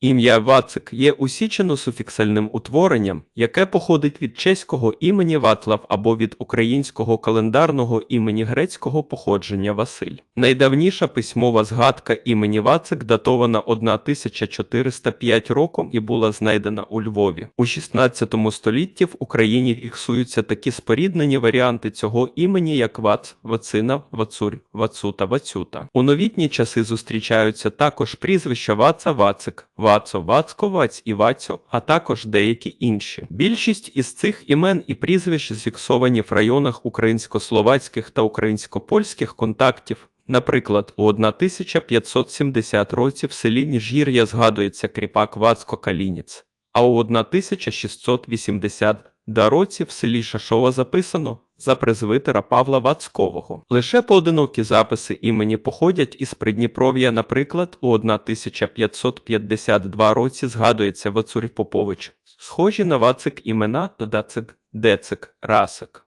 Ім'я Вацик є усічено-суфіксальним утворенням, яке походить від чеського імені Ватлав або від українського календарного імені грецького походження Василь. Найдавніша письмова згадка імені Вацик датована 1405 роком і була знайдена у Львові. У 16 столітті в Україні фіксуються такі споріднені варіанти цього імені, як Вац, Вацина, Вацурь, Вацута, Вацюта. У новітні часи зустрічаються також прізвища Ваца, Вацик, Вацо, Вацко, Ваць і Вацьо, а також деякі інші. Більшість із цих імен і прізвищ зфіксовані в районах українсько-словацьких та українсько-польських контактів. Наприклад, у 1570 році в селі Ніжгір'я згадується кріпак Вацко Калініць, а у 1680 році в селі Шашова записано за презвитера Павла Вацкового. Лише поодинокі записи імені походять із Придніпров'я, наприклад, у 1552 році згадується Вацурь Попович, схожі на Вацик імена Дацик, Децик, Расик.